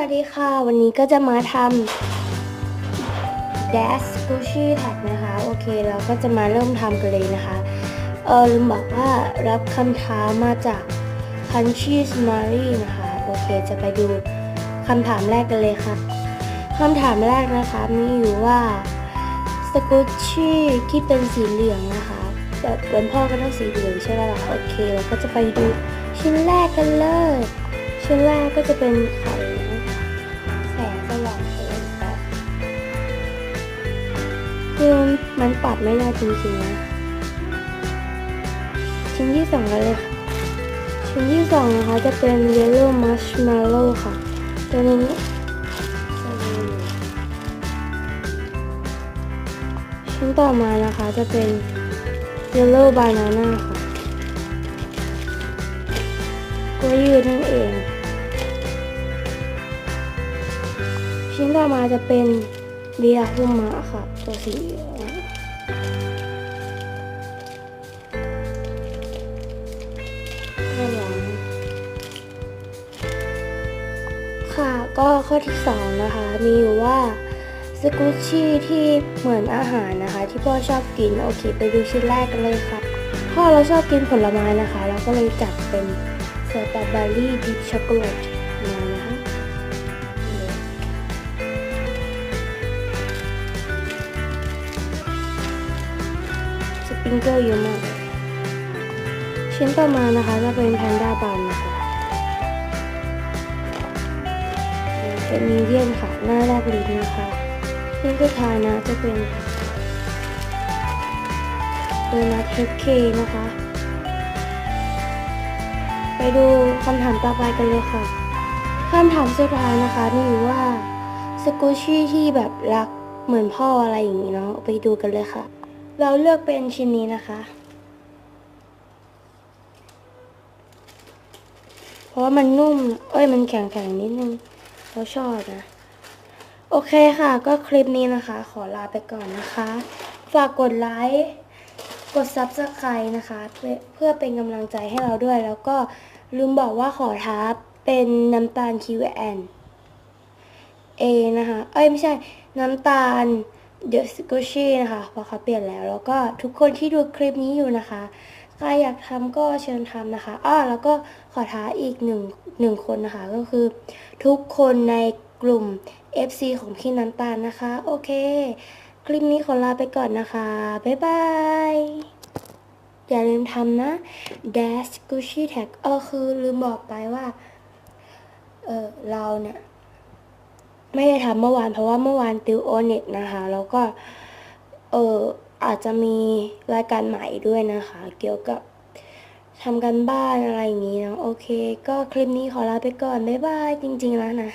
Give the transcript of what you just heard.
วัสดีค่ะ วันนี้ก็จะมาทำ Dash Gucci Tag นะคะ โอเค เราก็จะมาเริ่มทำกันเลยนะคะ เออลืมบอกว่ารับคำถามมาจาก Punchy Smiley นะคะ โอเค จะไปดูคำถามแรกกันเลยค่ะคำถามแรกนะคะ มีอยู่ว่าสกุชชี่ที่เป็นสีเหลืองนะคะแบบวันพ่อก็ต้องสีเหลืองใช่ไหมล่ะ โอเค เราก็จะไปดูชิ้นแรกกันเลย ชิ้นแรกก็จะเป็นไข่ มันปรับไม่ได้จริงๆนะชิ้นที่สองกันเลยค่ะชิ้นที่สองนะคะจะเป็น yellow marshmallow ค่ะ ตัวนี้ชิ้นต่อมานะคะจะเป็น Yellow Banana ค่ะกล้วยยืดนั่นเอง ชิ้นต่อมาจะเป็นเบียร์คุมะค่ะ ตัวสีเหลือง ค่ะ ก็ข้อที่สองนะคะ มีอยู่ว่าสกูชี่ที่เหมือนอาหารนะคะ ที่พ่อชอบกิน โอเค ไปดูชิ้นแรกกันเลยค่ะ พ่อเราชอบกินผลไม้นะคะ เราก็เลยจัดเป็นสตรอเบอรี่ดิปช็อกโกแลตมานะคะสปริงเกิลเยอะมากชิ้นต่อมานะคะจะเป็นแพนด้าบันนะคะ เป็นมีเดียมค่ะ หน้าแรกลิ้นนะคะนี่คือทายนะจะเป็นโดนัทเฮดเคนะคะ ไปดูคำถามต่อไปกันเลยค่ะคำถามสุดท้ายนะคะมีอยู่ว่าสกูชี่ที่แบบรักเหมือนพ่ออะไรอย่างนี้เนาะไปดูกันเลยค่ะ เราเลือกเป็นชิ้นนี้นะคะเพราะว่ามันนุ่ม เอ้ย มันแข็งๆนิดนึง เราชอบนะ โอเคค่ะ ก็คลิปนี้นะคะ ขอลาไปก่อนนะคะ ฝากกดไลค์กด Subscribe นะคะเพื่อเพื่อเป็นกำลังใจให้เราด้วย แล้วก็ลืมบอกว่าขอท้าเป็นน้ำตาล Q&A เอนะคะ เอ้ยไม่ใช่ น้ำตาล The s q u i s h y นะคะเพราะเขาเปลี่ยนแล้ว แล้วก็ทุกคนที่ดูคลิปนี้อยู่นะคะ ครอยากทำก็เชิญทำนะคะอ้อแล้วก็ขอท้าอีกหนึ่งหนึ่งคนนะคะ ก็คือ ทุกคนในกลุ่ม FC ของพี่น้ำตาลนะคะ โอเค คลิปนี้ขอลาไปก่อนนะคะ บ๊ายบาย อย่าลืมทำนะ Dash Gucci Tag เออคือลืมบอกไปว่า เออเราเนี่ย ไม่ได้ทำเมื่อวานเพราะว่าเมื่อวานติวโอเน็ตนะคะ แล้วก็ เออ อาจจะมีรายการใหม่ด้วยนะคะ เกี่ยวกับทำกันบ้านอะไรอย่างนี้นะโอเค ก็คลิปนี้ขอลาไปก่อน บ๊ายบาย จริง ๆ แล้วนะ